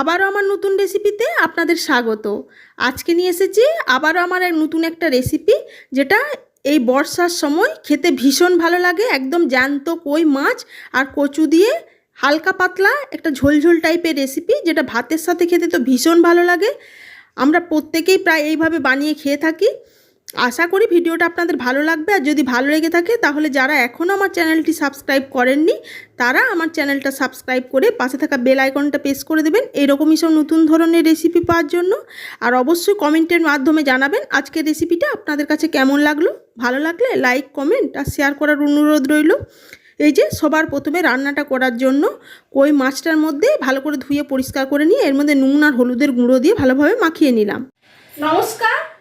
আবারও আমার নতুন রেসিপিতে আপনাদের স্বাগত। আজকে নিয়ে এসেছি আবারও আমার এক নতুন একটা রেসিপি যেটা এই বর্ষার সময় খেতে ভীষণ ভালো লাগে, একদম জ্যান্ত কই মাছ আর কচু দিয়ে হালকা পাতলা একটা ঝোলঝোল টাইপের রেসিপি যেটা ভাতের সাথে খেতে তো ভীষণ ভালো লাগে। আমরা প্রত্যেকেই প্রায় এইভাবে বানিয়ে খেয়ে থাকি। আশা করি ভিডিওটা আপনাদের ভালো লাগবে। আর যদি ভালো লেগে থাকে, তাহলে যারা এখনও আমার চ্যানেলটি সাবস্ক্রাইব করেননি, তারা আমার চ্যানেলটা সাবস্ক্রাইব করে পাশে থাকা বেল আইকনটা প্রেস করে দেবেন। এরকমই সব নতুন ধরনের রেসিপি পাওয়ার জন্য। আর অবশ্যই কমেন্টের মাধ্যমে জানাবেন আজকের রেসিপিটা আপনাদের কাছে কেমন লাগল। ভালো লাগলে লাইক, কমেন্ট আর শেয়ার করার অনুরোধ রইল। এই যে সবার প্রথমে রান্নাটা করার জন্য কই মাছটার মধ্যে ভালো করে ধুয়ে পরিষ্কার করে নিয়ে এর মধ্যে নুন আর হলুদের গুঁড়ো দিয়ে ভালোভাবে মাখিয়ে নিলাম। নমস্কার।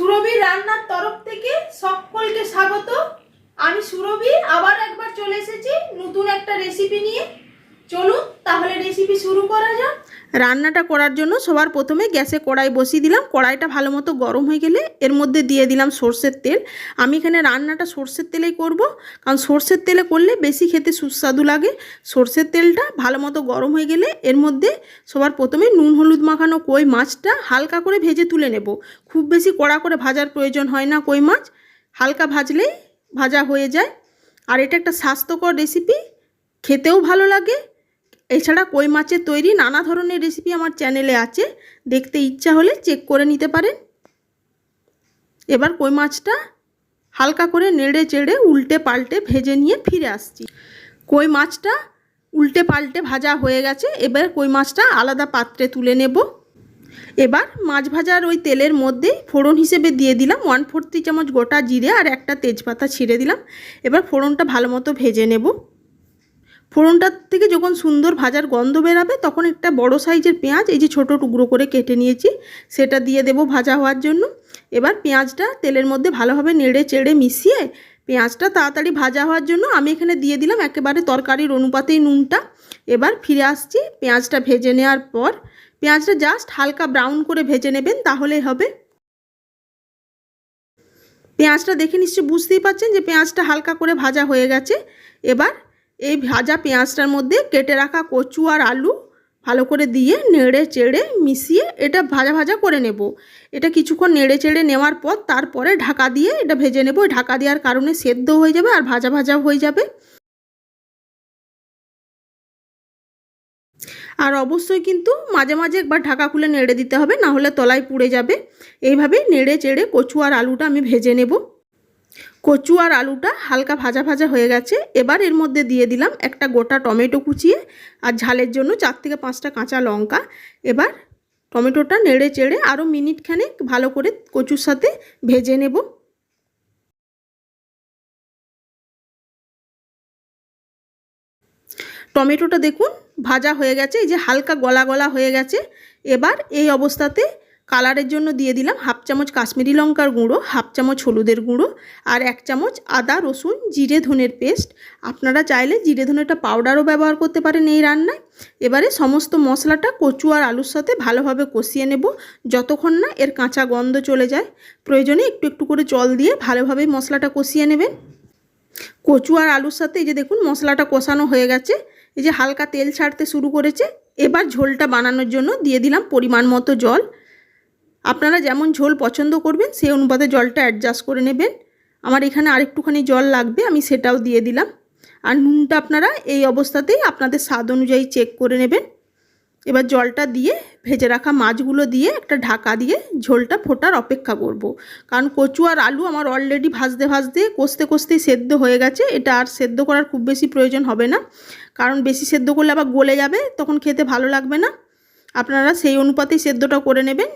সুরভির রান্নার তরফ থেকে সকলকে স্বাগত। আমি সুরভি, আবার একবার চলে এসেছি নতুন একটা রেসিপি নিয়ে। চলুন, তাহলে রেসিপি শুরু করা যাক। রান্নাটা করার জন্য সবার প্রথমে গ্যাসে কড়াই বসিয়ে দিলাম। কড়াইটা ভালো মতো গরম হয়ে গেলে এর মধ্যে দিয়ে দিলাম সর্ষের তেল। আমি এখানে রান্নাটা সর্ষের তেলেই করব, কারণ সর্ষের তেলে করলে বেশি খেতে সুস্বাদু লাগে। সর্ষের তেলটা ভালো মতো গরম হয়ে গেলে এর মধ্যে সবার প্রথমে নুন, হলুদ মাখানো কই মাছটা হালকা করে ভেজে তুলে নেব। খুব বেশি কড়া করে ভাজার প্রয়োজন হয় না কই মাছ, হালকা ভাজলেই ভাজা হয়ে যায়। আর এটা একটা স্বাস্থ্যকর রেসিপি খেতেও ভালো লাগে এছাড়া কই মাছের তৈরি নানা ধরনের রেসিপি আমার চ্যানেলে আছে। দেখতে ইচ্ছা হলে চেক করে নিতে পারেন। এবার কই মাছটা হালকা করে নেড়ে চেড়ে উল্টে পাল্টে ভেজে নিয়ে ফিরে আসছি। কই মাছটা উল্টে পাল্টে ভাজা হয়ে গেছে, এবার কই মাছটা আলাদা পাত্রে তুলে নেব। এবার মাছ ভাজার ওই তেলের মধ্যেই ফোড়ন হিসেবে দিয়ে দিলাম ওয়ান ফোর্থ চামচ গোটা জিরে আর একটা তেজপাতা ছিঁড়ে দিলাম। এবার ফোড়নটা ভালো মতো ভেজে নেব। ফোড়নটার থেকে যখন সুন্দর ভাজার গন্ধ বেরাবে, তখন একটা বড় সাইজের পেঁয়াজ, এই যে ছোটো টুকরো করে কেটে নিয়েছি, সেটা দিয়ে দেব ভাজা হওয়ার জন্য। এবার পেঁয়াজটা তেলের মধ্যে ভালোভাবে নেড়ে চেড়ে মিশিয়ে পেঁয়াজটা তাড়াতাড়ি ভাজা হওয়ার জন্য আমি এখানে দিয়ে দিলাম একেবারে তরকারির অনুপাতেই নুনটা। এবার ফিরে আসছি পেঁয়াজটা ভেজে নেওয়ার পর। পেঁয়াজটা জাস্ট হালকা ব্রাউন করে ভেজে নেবেন তাহলেই হবে। পেঁয়াজটা দেখে নিশ্চয়ই বুঝতেই পারছেন যে পেঁয়াজটা হালকা করে ভাজা হয়ে গেছে। এবার এই ভাজা পেঁয়াজটার মধ্যে কেটে রাখা কচু আর আলু ভালো করে দিয়ে নেড়ে চেড়ে মিশিয়ে এটা ভাজা ভাজা করে নেব। এটা কিছুক্ষণ নেড়ে চেড়ে নেওয়ার পর তারপরে ঢাকা দিয়ে এটা ভেজে নেব। ঢাকা দেওয়ার কারণে সেদ্ধ হয়ে যাবে আর ভাজা ভাজা হয়ে যাবে। আর অবশ্যই কিন্তু মাঝে মাঝে একবার ঢাকা খুলে নেড়ে দিতে হবে, না হলে তলায় পুড়ে যাবে। এইভাবে নেড়ে চেড়ে কচু আর আলুটা আমি ভেজে নেব। কচু আর আলুটা হালকা ভাজা ভাজা হয়ে গেছে। এবার এর মধ্যে দিয়ে দিলাম একটা গোটা টমেটো কুচিয়ে আর ঝালের জন্য চার থেকে পাঁচটা কাঁচা লঙ্কা। এবার টমেটোটা নেড়ে চেড়ে আরও মিনিট খানেক ভালো করে কচুর সাথে ভেজে নেব। টমেটোটা দেখুন ভাজা হয়ে গেছে, এই যে হালকা গলা গলা হয়ে গেছে। এবার এই অবস্থাতে কালারের জন্য দিয়ে দিলাম হাফ চামচ কাশ্মীরি লঙ্কার গুঁড়ো, হাফ চামচ হলুদের গুঁড়ো আর এক চামচ আদা, রসুন, জিরে, ধনের পেস্ট। আপনারা চাইলে জিরে ধনেরটা পাউডারও ব্যবহার করতে পারেন এই রান্নায়। এবারে সমস্ত মশলাটা কচু আর আলুর সাথে ভালোভাবে কষিয়ে নেব যতক্ষণ না এর কাঁচা গন্ধ চলে যায়। প্রয়োজনে একটু একটু করে জল দিয়ে ভালোভাবে মশলাটা কষিয়ে নেবেন। কচু আর আলুর সাথে এই যে দেখুন মশলাটা কষানো হয়ে গেছে, এই যে হালকা তেল ছাড়তে শুরু করেছে। এবার ঝোলটা বানানোর জন্য দিয়ে দিলাম পরিমাণ মতো জল। আপনারা যেমন ঝোল পছন্দ করবেন, সেই অনুপাতে জলটা অ্যাডজাস্ট করে নেবেন। আমার এখানে আরেকটুখানি জল লাগবে, আমি সেটাও দিয়ে দিলাম। আর নুনটা আপনারা এই অবস্থাতেই আপনাদের স্বাদ অনুযায়ী চেক করে নেবেন। এবার জলটা দিয়ে ভেজে রাখা মাছগুলো দিয়ে একটা ঢাকা দিয়ে ঝোলটা ফোটার অপেক্ষা করব। কারণ কচু আর আলু আমার অলরেডি ভাজতে ভাজতে, কষতে কষতেই সেদ্ধ হয়ে গেছে। এটা আর সেদ্ধ করার খুব বেশি প্রয়োজন হবে না। কারণ বেশি সেদ্ধ করলে আবার গলে যাবে, তখন খেতে ভালো লাগবে না। আপনারা সেই অনুপাতেই সেদ্ধটা করে নেবেন।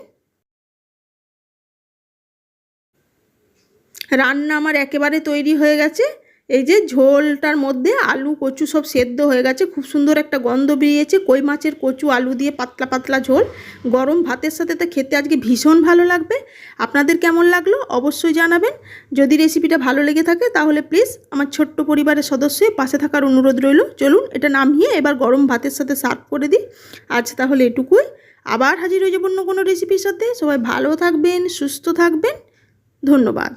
রান্না আমার একেবারে তৈরি হয়ে গেছে। এই যে ঝোলটার মধ্যে আলু, কচু সব সেদ্ধ হয়ে গেছে। খুব সুন্দর একটা গন্ধ বেরিয়েছে। কই মাছের কচু, আলু দিয়ে পাতলা পাতলা ঝোল। গরম ভাতের সাথে তো খেতে আজকে ভীষণ ভালো লাগবে। আপনাদের কেমন লাগল অবশ্যই জানাবেন। যদি রেসিপিটা ভালো লেগে থাকে তাহলে প্লিজ আমার ছোট্ট পরিবারের সদস্যের পাশে থাকার অনুরোধ রইল। চলুন এটা নামিয়ে এবার গরম ভাতের সাথে সার্ভ করে দিই। আজ তাহলে এটুকুই। আবার হাজির হয়ে যাব অন্য কোনো রেসিপির সাথে। সবাই ভালো থাকবেন, সুস্থ থাকবেন। ধন্যবাদ।